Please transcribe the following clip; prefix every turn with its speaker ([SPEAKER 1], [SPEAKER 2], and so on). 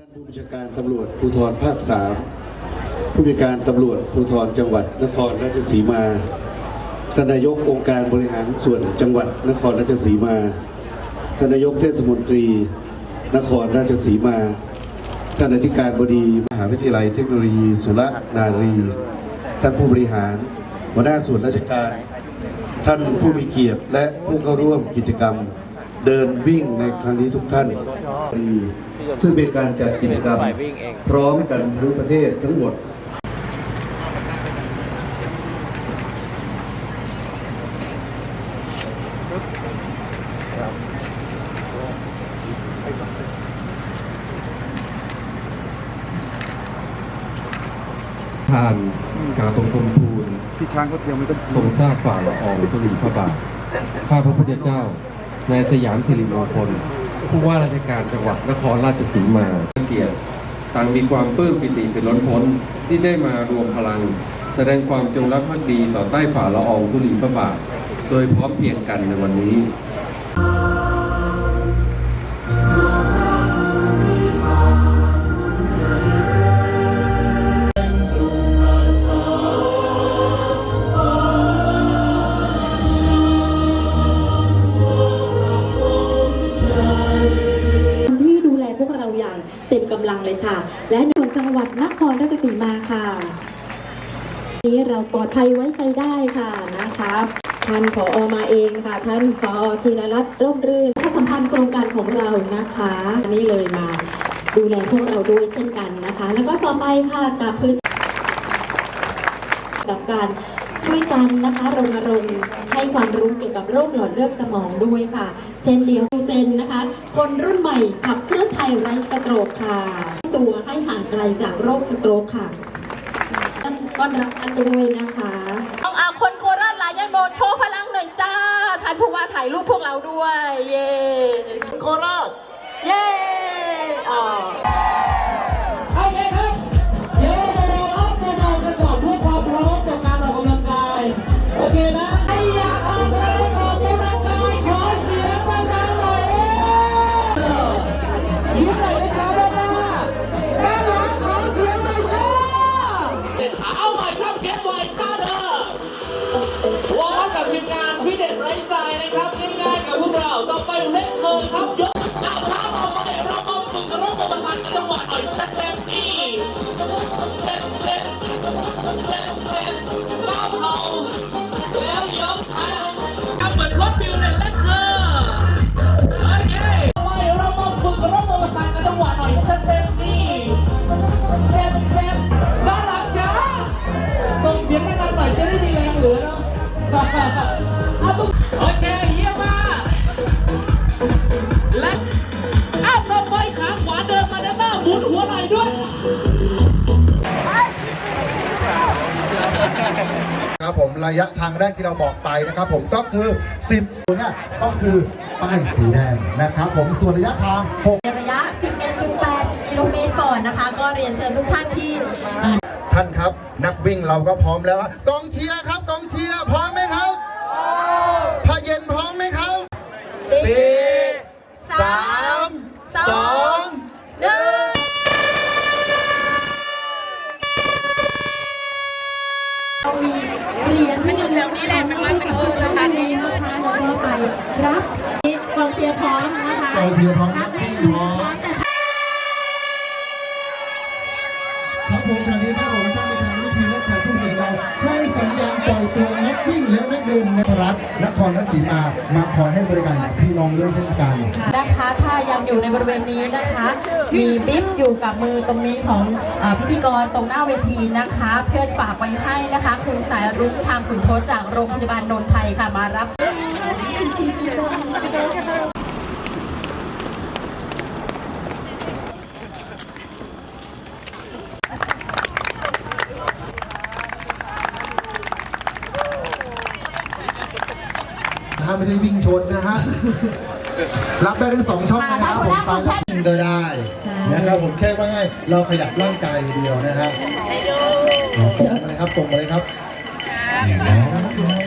[SPEAKER 1] ท่านผู้บัญชาการตำรวจภูธรภาคสามผู้บัญชาการตำรวจภูธรจังหวัดนครราชสีมาท่านนายกองค์การบริหารส่วนจังหวัดนครราชสีมาท่านนายกเทศมนตรี นครราชสีมา ท่านอธิการบดีมหาวิทยาลัยเทคโนโลยี สุรนารี ท่านผู้บริหารหัวหน้าส่วนราชการ ท่านผู้มีเกียรติและผู้เข้าร่วมกิจกรรม เดินวิ่งในครั้งนี้ทุกท่าน ซึ่งเป็นการจัดกิจกรรมพร้อมกันทั้งประเทศทั้งหมด
[SPEAKER 2] ทานกราบบังคมทูล
[SPEAKER 3] ที่ช้างเขาเตรียมไว้ตั้ง
[SPEAKER 2] ทรงทราบฝ่าละอองธุลีพระบาท ข้าพระพุทธเจ้านายสยามสิริมงคล ผู้ว่าราชการจังหวัดนครราชสีมาเกียรติต่างมีความปลื้มปิติเป็นล้นพ้นที่ได้มารวมพลัง แสดงความจงรักภักดีต่อใต้ฝ่าละอองธุลีพระบาท โดยพร้อมเพียงกันในวันนี้
[SPEAKER 4] อย่างเต็มกำลังเลยค่ะ และในส่วนจังหวัดนครราชสีมาค่ะ นี้เราปลอดภัยไว้ใจได้ค่ะนะคะท่านผออมาเองค่ะ ท่านผอธีรรัตน์ร่มรื่นประชาสัมพันธ์โครงการของเรานะคะอันนี้เลยมา ดูแลพวกเราด้วยเช่นกันนะคะ แล้วก็ต่อไปค่ะกับพื้นกับการช่วยกันนะคะรณรงค์ให้ความรู้เกี่ยวกับโรคหลอดเลือดสมองด้วยค่ะ เช่นเดียวกับเจนนะคะ คนรุ่นใหม่ขับเคลื่อน ไทยไร้สโตรกค่ะ ตัวให้ห่างไกลจากโรคสโตรกค่ะต้อนรับอันด้วยนะคะต้องเอาคนโคราชลายันโมโชว์พลังหน่อยจ้าท่านผู้ว่าถ่ายรูปพวกเราด้วย เย้ โคราช เย้อ๋อ
[SPEAKER 5] โอ เอ โอเคเยี่ยมมากและอ้าวต่อไปขาขวาเดินมาด้านหน้าหมุนหัวไหล่ด้วย
[SPEAKER 6] ครับผมระยะทางแรกที่เราบอกไปนะครับ ผมก็คือ 10ตัวเนี่ยก็คือป้ายสีแดงนะครับผมส่วนระยะทาง6
[SPEAKER 4] ในระยะ 11.8 กิโลเมตรก่อนนะคะ ก็เรียนเชิญทุกท่านที่
[SPEAKER 6] ท่านครับ นักวิ่งเราก็พร้อมแล้วกองเชียร์ครับกองเชียร์พร้อมไหมครับพระเย็นพร้อมไหมครับสี่สามสอง
[SPEAKER 4] หนึ่งเรามีเหรียญมันอยู่แถวนี้แหละมันมาเป็นชุดนะคะนี่นะคะแล้วก็ไปรับกองเชียร์พร้อมนะคะ
[SPEAKER 6] กองเชียร์พร้อม
[SPEAKER 4] นั
[SPEAKER 6] นั
[SPEAKER 4] ก
[SPEAKER 6] ก
[SPEAKER 4] วิ่
[SPEAKER 6] วิ่
[SPEAKER 4] ง
[SPEAKER 6] ง
[SPEAKER 4] พ
[SPEAKER 6] พ
[SPEAKER 4] ร้
[SPEAKER 6] ร้
[SPEAKER 4] อ
[SPEAKER 6] อ
[SPEAKER 4] ม
[SPEAKER 6] ม
[SPEAKER 4] แต่
[SPEAKER 6] ครับผม วิ่งและนักเดินในรัฐนครราชสีมามาขอให้บริการพี่น้องด้วยเช่นกัน
[SPEAKER 4] นะคะถ้ายังอยู่ในบริเวณนี้นะคะ มีบิ๊บอยู่กับมือตรงนี้ของอพิธีกรตรงหน้าเวทีนะคะ เพื่อนฝากไว้ให้นะคะ คุณสายรุ้งชามขุนทจากโรงพยาบาลนนทไทยค่ะมารับ
[SPEAKER 6] ฮะไม่ใช่วิ่งชนนะฮะ รับได้ทั้งสองช่องนะครับผมซ้ายและวิ่งก็ได้นะครับผมแค่ว่าง่ายเราขยับร่างกายอย่างเดียวนะฮะตรงมาเลยครับตรงมาเลยครับนะฮะ